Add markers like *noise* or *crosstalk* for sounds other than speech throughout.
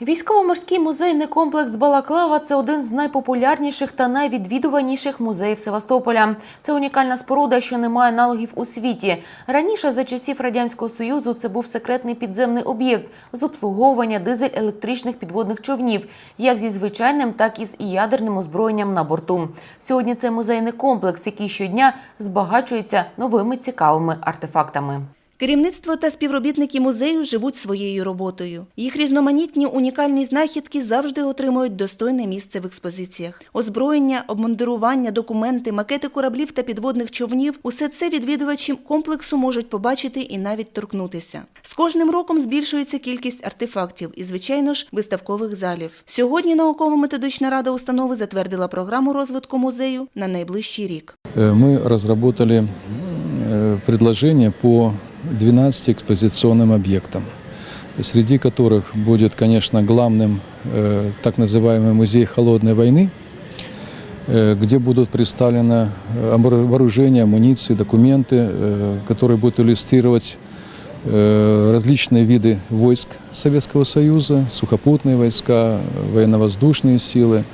Військово-морський музейний комплекс Балаклава це один з найпопулярніших та найвідвідуваніших музеїв Севастополя. Це унікальна споруда, що не має аналогів у світі. Раніше, за часів радянського союзу, це був секретний підземний об'єкт з обслуговування дизель-електричних підводних човнів, як зі звичайним, так і з ядерним озброєнням на борту. Сьогодні це музейний комплекс, який щодня збагачується новими цікавими артефактами. Керівництво та співробітники музею живуть своєю роботою. Їх різноманітні унікальні знахідки завжди отримують достойне місце в експозиціях. Озброєння, обмундирування, документи, макети кораблів та підводних човнів усе це відвідувачі комплексу можуть побачити і навіть торкнутися. З кожним роком збільшується кількість артефактів і, звичайно ж, виставкових залів. Сьогодні науково-методична рада установи затвердила програму розвитку музею на найближчий рік. Э, мы разработали э, предложение по 12 экспозиционным объектам, среди которых будет, конечно, главным э, так называемый музей холодной войны, э, где будут представлены вооружение, амуниции, документы, э, которые будут иллюстрировать различные виды войск Советского Союза, сухопутные войска, военно-воздушные силы.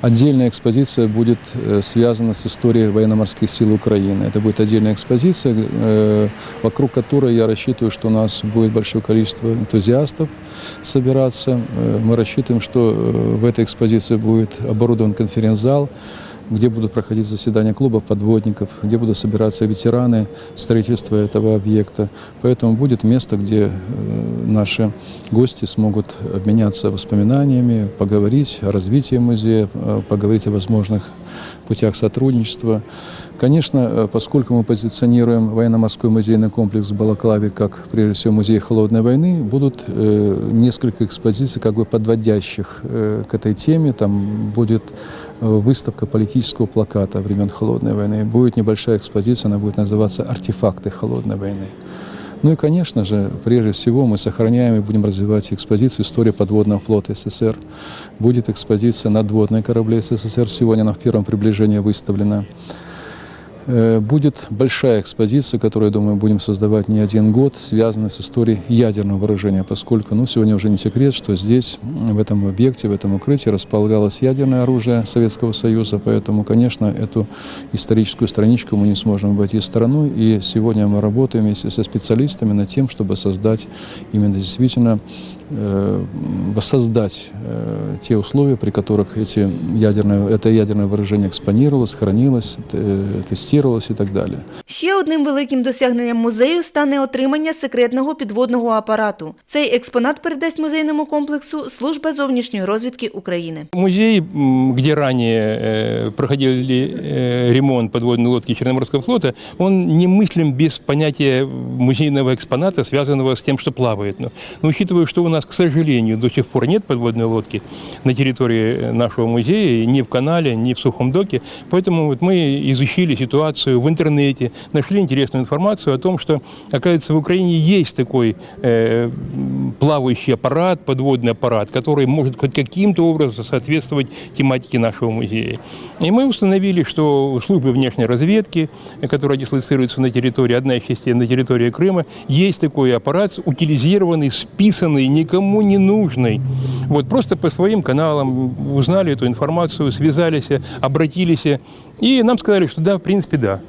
Отдельная экспозиция будет э, связана с историей военно-морских сил Украины. Это будет отдельная экспозиция, э, вокруг которой я рассчитываю, что у нас будет большое количество энтузиастов собираться. Э, Мы рассчитываем, что э, в этой экспозиции будет оборудован конференц-зал, где будут проходить заседания клуба подводников, где будут собираться ветераны строительства этого объекта. Поэтому будет место, где э, наши гости смогут обменяться воспоминаниями, поговорить о развитии музея, э, поговорить о возможных путях сотрудничества. Конечно, э, поскольку мы позиционируем военно-морской музейный комплекс в Балаклаве как, прежде всего, музей холодной войны, будут э, несколько экспозиций, как бы подводящих э, к этой теме. Там будет э, выставка политического плаката времен Холодной войны. Будет небольшая экспозиция, она будет называться «Артефакты холодной войны». Ну и, конечно же, прежде всего мы сохраняем и будем развивать экспозицию «История подводного флота СССР». Будет экспозиция «Надводные корабли СССР». Сегодня она в первом приближении выставлена. Э, Будет большая экспозиция, которую, я думаю, будем создавать не один год, связанная с историей ядерного вооружения, поскольку, ну, сегодня уже не секрет, что здесь, в этом объекте, в этом укрытии располагалось ядерное оружие Советского Союза, поэтому, конечно, эту историческую страничку мы не сможем обойти стороной, и сегодня мы работаем вместе со специалистами над тем, чтобы создать именно действительно воссоздать э, те условия, при которых эти ядерное, это ядерное вооружение экспонировалось, хранилось, э, тестировалось и так далее. Ще одним великим досягненням музею стане отримання секретного підводного апарату. Цей експонат передасть музейному комплексу служба зовнішньої розвідки України. Музей, м, где ранее э, проходили э, ремонт подводной лодки Черноморского флота, он немыслим без понятия музейного экспоната, связанного с тем, что плавает. Но, но учитывая, что у нас, к сожалению, до сих пор нет подводной лодки на территории нашего музея, ни в канале, ни в сухом доке, поэтому вот мы изучили ситуацию в интернете, нашли интересную информацию о том, что, оказывается, в Украине есть такой э, плавающий аппарат, подводный аппарат, который может хоть каким-то образом соответствовать тематике нашего музея. И мы установили, что службы внешней разведки, которая дислоцируется на территории, одна из частей на территории Крыма, есть такой аппарат, утилизированный, списанный, никому не нужный. Вот просто по своим каналам узнали эту информацию, связались, обратились, и нам сказали, что да, в принципе, да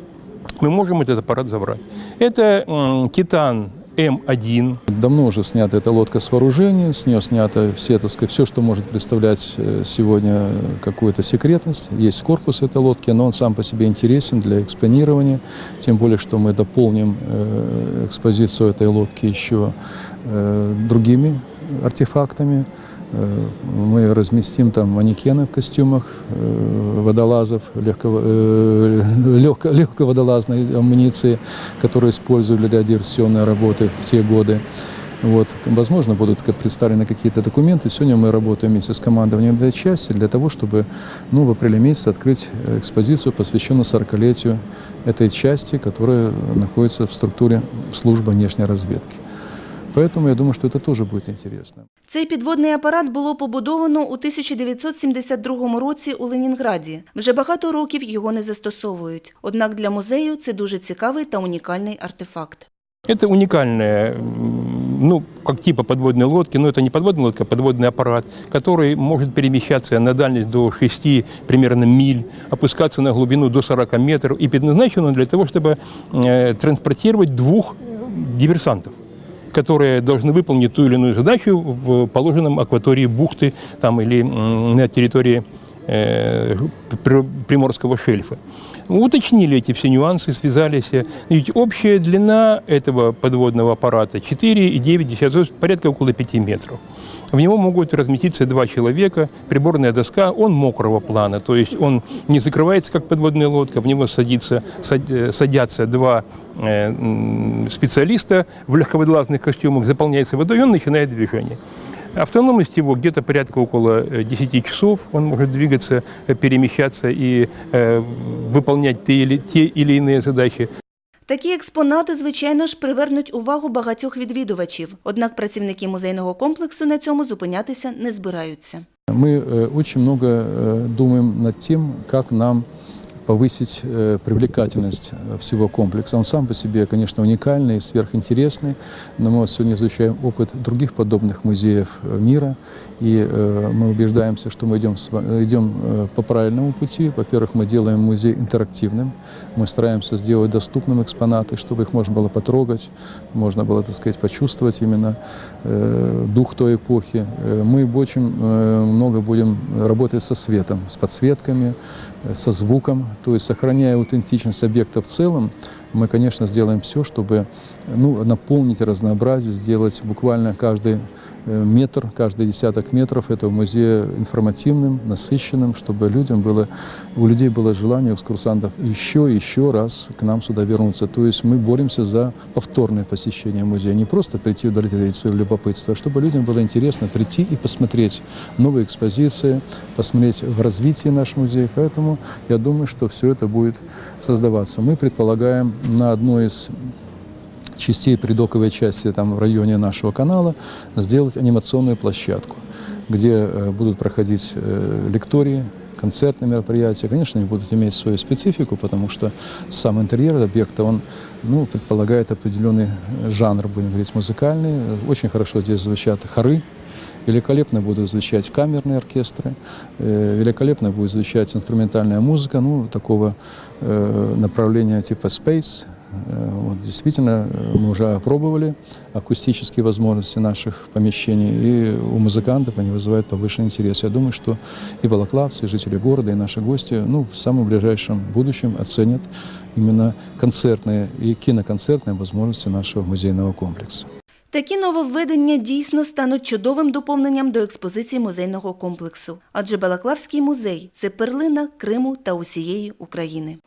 мы можем этот аппарат забрать. Это Титан М1, Давно уже снята эта лодка с вооружения, с нее снято все, так сказать, все, что может представлять э, сегодня какую-то секретность. Есть корпус этой лодки, но он сам по себе интересен для экспонирования. Тем более, что мы дополним э, экспозицию этой лодки еще э, другими артефактами. Э, Мы разместим там манекены в костюмах э, водолазов, легко, э, *laughs* легко, легководолазной амуниции, которые используют для диверсионной работы в те годы. Вот. Возможно, будут представлены какие-то документы. Сегодня мы работаем вместе с командованием этой части для того, чтобы ну, в апреле месяце открыть экспозицию, посвященную 40-летию этой части, которая находится в структуре службы внешней разведки. Поэтому я думаю, что это тоже будет интересно. Цей підводний апарат було побудовано у 1972 році у Ленінграді. Вже багато років його не застосовують. Однак для музею це дуже цікавий та унікальний артефакт. Это уникальная м, ну, как типа подводной лодки, но это не подводная лодка, а подводный аппарат, который может перемещаться на дальность до 6 примерно миль, опускаться на глубину до 40 метров, и предназначен он для того, чтобы э, транспортировать двух диверсантов Которые должны выполнить ту или иную задачу в положенном акватории бухты там, или на территории Приморского шельфа. Уточнили эти все нюансы, связались. Ведь общая длина этого подводного аппарата 4,9, то есть порядка около 5 метров. В него могут разместиться два человека, приборная доска, он мокрого плана, то есть он не закрывается, как подводная лодка, в него садится, сад- э, садятся два э, специалиста в легководлазных костюмах, заполняется водой, он начинает движение. Автономность его где-то порядка около э, 10 часов. Он может двигаться, э, перемещаться и э, выполнять те или, те или иные задачи. Такі експонати, звичайно ж, привернуть увагу багатьох відвідувачів. Однак працівники музейного комплексу на цьому зупинятися не збираються. Мы э, очень много э, думаем над тем, как нам повысить э, привлекательность э, всего комплекса. Он сам по себе, конечно, уникальный сверхинтересный, но мы сегодня изучаем опыт других подобных музеев э, мира, и мы убеждаемся, что мы идем, идем по правильному пути. Во-первых, мы делаем музей интерактивным, мы стараемся сделать доступным экспонаты, чтобы их можно было потрогать, можно было, так сказать, почувствовать именно дух той эпохи. Мы очень много будем работать со светом, с подсветками, со звуком, то есть сохраняя аутентичность объекта в целом, мы, конечно, сделаем все, чтобы ну, наполнить разнообразие, сделать буквально каждый э, метр, каждый десяток метров этого музея информативным, насыщенным, чтобы людям было, у людей было желание, у экскурсантов, еще и еще раз к нам сюда вернуться. То есть мы боремся за повторное посещение музея, не просто прийти удовлетворить свое любопытство, а чтобы людям было интересно прийти и посмотреть новые экспозиции, посмотреть в развитии наш музей. Поэтому я думаю, что все это будет создаваться. Мы предполагаем на одной из частей придоковой части там в районе нашего канала сделать анимационную площадку, где э, будут проходить э, лектории, концертные мероприятия. Конечно, они будут иметь свою специфику, потому что сам интерьер объекта, он ну, предполагает определенный жанр, будем говорить, музыкальный. Очень хорошо здесь звучат хоры, Великолепно будут звучать камерные оркестры, э, великолепно будет звучать инструментальная музыка, ну, такого э, направления типа space. Э, Вот, действительно, мы уже опробовали акустические возможности наших помещений, и у музыкантов они вызывают повышенный интерес. Я думаю, что и балаклавцы, и жители города, и наши гости ну, в самом ближайшем будущем оценят именно концертные и киноконцертные возможности нашего музейного комплекса. Такі нововведення дійсно стануть чудовим доповненням до експозиції музейного комплексу. Адже Балаклавський музей це перлина Криму та усієї України.